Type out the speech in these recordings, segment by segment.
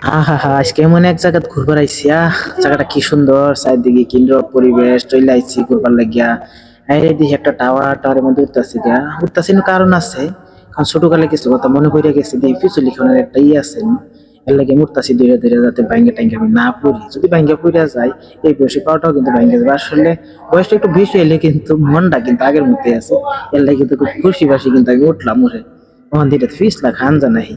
আহা হা আজকে এমন এক জায়গা ঘুরবার আইসি আহ, জায়গাটা কি সুন্দর, চারিদিকে কেন্দ্র পরিবেশ চলে আইসি ঘুরবার লাগিয়া। আরে দেখি একটা টাওয়ার, টাওয়ারের মধ্যে উঠতেছি দিয়া উঠতেছি কারণ আছে, কারণ ছোটকালে কিছু কথা মনে করে গেছি, দেখি পিছলি খানের একটা ই আছে এর লাগে উঠতেছি ধীরে ধীরে যাতে বাইঙ্গা টাঙ্গে আমি না পড়ি। যদি বাইঙ্গা পড়ে যায় এই বয়সে পাওয়াটাও কিন্তু বাইঙ্গা যাবে। আসলে বয়সটা একটু বেশি এলে কিন্তু মনটা কিন্তু আগের মধ্যে আছে। এর লাগে কিন্তু খুব খুশি বাসি কিন্তু আমি উঠলাম উঠে ওখান থেকে ফিসলা খান জানাই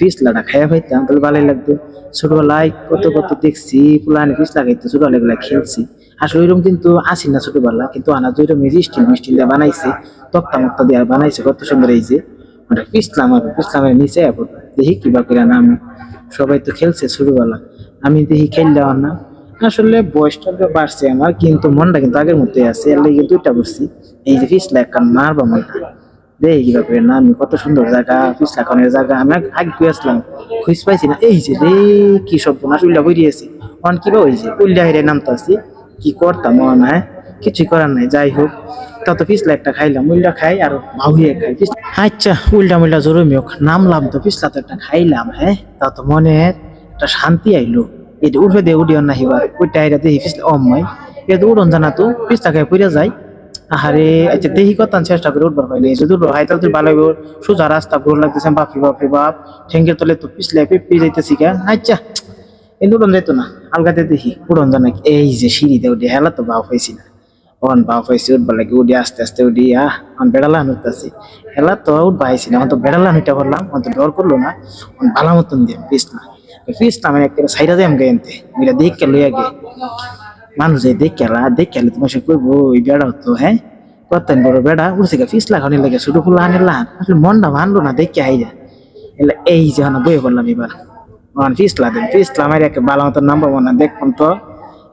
ফিসলাটা খাইয়া পাইতাম, তাহলে ভালোই লাগতো। ছোটবেলায় কত কত দেখছি পুলানি ফিসলা খাইতে ছোটবেলা গুলা খেলছি। আসলে ওইরকম কিন্তু আসি না ছোটবেলা, কিন্তু আনা তো ওইরকম স্টিল মিষ্টি দিয়ে বানাইছে, তক্তা মক্তা দিয়ে বানাইছে, কত সুন্দর এই যে। ওটা পিসলাম আর পিসলামের নিচে দেখি কিবা করে নাম। সবাই তো খেলছে ছোটবেলা। আমি দেখি খেললাম না। আসলে বয়সটা তো বাড়ছে আমার, কিন্তু মনটা কিন্তু আগের মধ্যে আছে। এর লেগে দুইটা করছি এই যে ফিসলা একটা মারবা মনটা। দেই কি ব্যাপারে না, আমি কত সুন্দর জায়গা পিছলা খানের জায়গা, আমি আগে আসলাম? খুঁজ পাইছি না। এই যে, রে, কি সব বোনাস উল্লা বইরিয়েছি অন কি বা হয়েছে উল্লা হেরে নামতে আসি কি করতাম মন হ্যাঁ? কিছুই করার নাই, যাই হোক। তত পিছলা একটা খাইলাম উল্লা খাই আর মাহুয়ে খাই। আচ্ছা উল্টা মুল্টা জরুরি হোক, নামলাম তো, পিছলা তো একটা খাইলাম হ্যাঁ? তা তো মনে একটা শান্তি আইলো। যে উঠবে দে উডিও না হিবার। ওইটা এটা দেখি পিছলা অম্মাই। এটা উড়ন জানা তো, পিছলা খাই পড়ে যায় আহারে আচ্ছা দেখি কত চেষ্টা করে উঠবার পাইলে যদি হাই তাহলে তুই ভালো হইব। সোজা রাস্তা ঘুর লাগতেছে, বাপি বাপরে বাপ। ঠেঙ্গের তলে তো পিছলে পেপি যাইতেছি গা। আচ্ছা এই উড়ন যাইতো না, আলগাতে দেখি, উড়ন জানা কি? এই যে সিঁড়িতে উঠে, হেলা তো বাপ হয়েছি না। অন বাপ হয়েছি উঠবার লাগে উঠি, আস্তে আস্তে উঠি, আহ, অন বেড়ালান উঠতেছি। হেলা তো উঠবা আইছি না অন তো বেড়ালান পারলাম অন তো ডর করল না। অন বালা মতন দিয়ে পিস না পিস না মানে একটা সাইডা দিয়ে আমি গেনতে ওইটা দেখে লইয়া গে মানুষ যে দেখে আলা দেখে আলে তোমার সে কইবো, ওই বেড়া হতো হ্যাঁ? কত বড় বেড়া উড়ছে গা ফিস লাগানি লাগে ছোট ফুল আনে লান আসলে মনটা মানলো না, দেখে আইরা এলে এই যে হনা বইয়ে বললাম এবার। অন ফিস লাদেন ফিস লামাই রেখে বালা মতো নাম্বার না দেখুন তো।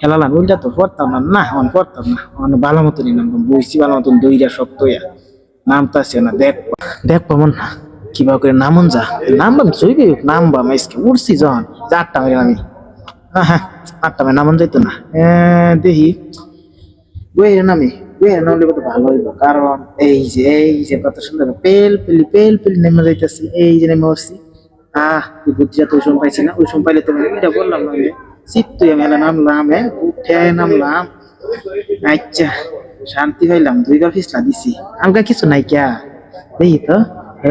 হেলালাম উল্টা তো পড়তাম না না অন পড়তাম না। অন ভালো মতনই নামতাম বইছি ভালো মতন দইরা শক্ত ইয়া নামতাছে না, দেখ দেখ পাবন না কিবা করে নামন যা। নামবাম চইবে নামবাম আজকে উঠছি যখন, চারটা মেরে আমি। হ্যাঁ হ্যাঁ আটটা মেয়ে নামন যাইতো না। এ, দেখি। বইয়ের নামে। বইয়ের নামলে কত ভালো হইব কারণ এই যে এই যে কত সুন্দর পেল পেলি পেল পেলি নেমে যাইতেছি এই যে নেমে উঠছি আহ তুই বুদ্ধিটা তো ওই সময় পাইছি না ওই সময় পাইলে তুমি এটা বললাম না শীত তুই আমি নামলাম হ্যাঁ উঠে নামলাম। আচ্ছা শান্তি হইলাম দুইবার ফিসলা দিছি। আলগা কিছু নাই ক্যা দেখি তো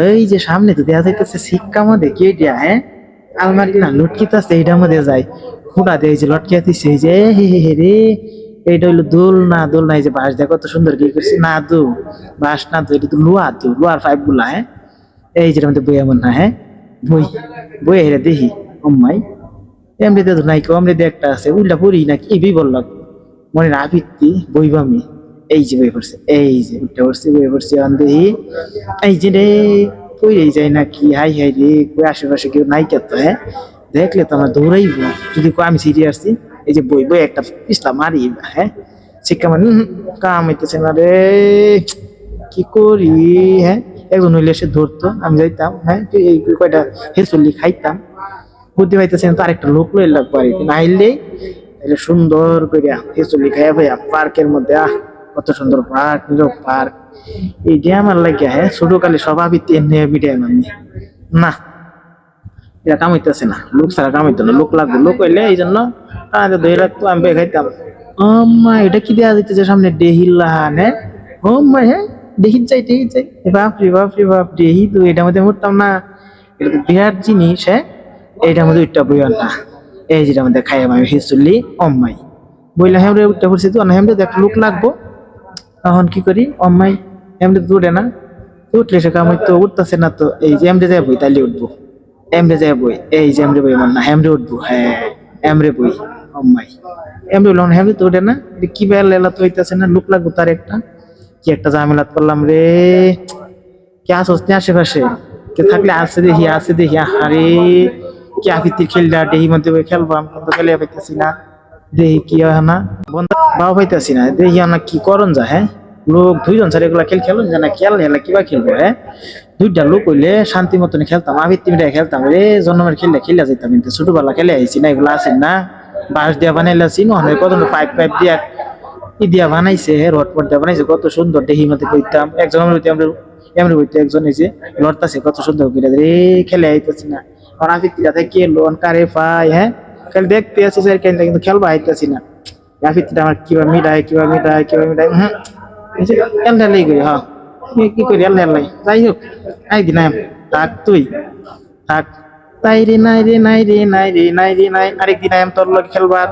এই যে সামনে তো দেয়া যাইতেছে শিক্ষা মধ্যে কে দিয়া হ্যাঁ? আলমারি না লটকিতেছে এইটার মধ্যে যাই খুঁড়া দিয়ে যে লটকিয়া দিছে, এই যে হে হে হে, রে, এইটা হইল দোল না দোল না, এই যে বাঁশ দিয়ে কত সুন্দর কি করছে, না দু, বাঁশ না দু, এটা তো লোহা দু লোহার পাইপগুলা হ্যাঁ? এই যে মধ্যে বই এমন না হ্যাঁ? বই বই হেরে দেখি, অম্মাই, এমনিতে তো নাই কম রে একটা আছে, উল্টা পড়ি না কি বই বললাম মনে না ভিত্তি বইবামি এই যে বই পড়ছে, এই যে উল্টা পড়ছে, বই পড়ছে দেখি, এই যে রে পড়েই যায় না কি হাই হাই, রে আশেপাশে কেউ নাই কে তো হ্যাঁ? দেখলে তো আমার দৌড়াইব যদি আমি সিরিয়াস আসছি। এই যে বই বই একটা পিছলা মারি হ্যাঁ? শিক্ষা মানে কাম হইতেছে না রে, কি করি? হ্যাঁ? একজন হইলে, সে ধরতো, আমি যাইতাম হ্যাঁ? এই কয়টা হেসল্লি খাইতাম। বুদ্ধি পাইতেছে না, তো আরেকটা লোক লই লাগবো আর কি। না আইলে তাহলে সুন্দর করে হেসল্লি খাইয়া ভাইয়া পার্কের মধ্যে, আহ, কত সুন্দর পার্ক, নিরব পার্ক। এইটা আমার লাগে হ্যাঁ? ছোটকালে স্বভাবিত এমনি মিডিয়াম আমি না। এটা কামাইতেছে না। লোক ছাড়া কামাইতো না। লোক লাগবে। লোক হইলে এই জন্য কাঁদে ধরে রাখতো আমি খাইতাম আম্মা এটা কি দেওয়া দিতেছে সামনে? ডেহিলান হ্যাঁ ও হ্যাঁ দেখি চাই দেখি চাই। বাপরে বাপরে, বাপ রে বাপ ডেহি তো এটার মধ্যে মরতাম না। এটা তো বিরাট জিনিস হ্যাঁ। এইটার মধ্যে উঠটা বইয়ার না। এই যেটার মধ্যে খাই আমি হিসুলি অম্মাই বইলা হেমরে উঠটা করছি তো, না তো একটা লোক লাগবো। তখন কি করি? অম্মাই এমনি তো উঠে না। উঠলে সে কামাই তো, উঠতেছে না তো। এই যে এমরে যাব তাইলে উঠবো। এমরে যায় বই এই যে এমরে বই মানে হেমরে উঠবো হ্যাঁ এমরে বই অম্মাই এমরে লোন হেমরে তো উঠে না কি বেলা লেলা তো হইতেছে না, লোক লাগবো তার একটা। কি একটা ঝামেলাত করলাম রে। কে আসস নি আশেপাশে? কে থাকলে আসে দেখি আসে দেখি। আরে কি আফিতির খেললা দেহি মধ্যে খেলবাম কিন্তু খেলে পাইতেছি না। দেখি কি হয় না? বন্ধ বাবা পাইতেছি না। দেখি না কি করন যা হ্যাঁ? লোক দুইজন স্যার এগুলা খেল খেলুন জানা খেল হেলা কিবা খেলব হ্যাঁ? দুইটা লোক হইলে শান্তি মতন খেলতাম, আমি তিনটা খেলতাম রে জন্মের খেললে খেলে যেতাম কিন্তু, ছোটবেলা খেলে আইছি না, এগুলো আছেন না। বাঁশ দিয়া বানাইলে আছি নহলে কত পাইপ পাইপ দিয়া ই দিয়া বানাইছে হে রড পট দিয়া বানাইছে, কত সুন্দর দেহি মতে কইতাম একজন আমরা আমরা এমনি বইতে, একজন যে লড়তাছে, কত সুন্দর করে, রে, খেলে আইতেছি না। অনাফিত্তিরা থেকে লোন কারে পাই হ্যাঁ? খালি দেখতে আছি, স্যার কেন কিন্তু খেলবা আইতেছি না। আফিত্তিটা আমার কিবা মিটাই কিবা মিটাই কিবা মিটাই লেগে গই হ্যাঁ কি- করি এল্লা এল্লাই যাই হোক একদিন আম থাক তুই থাক তাই রে নাই রে নাই রে নাই রে নাই রে নাই আরেকদিন আয়াম তোর লোক খেলবার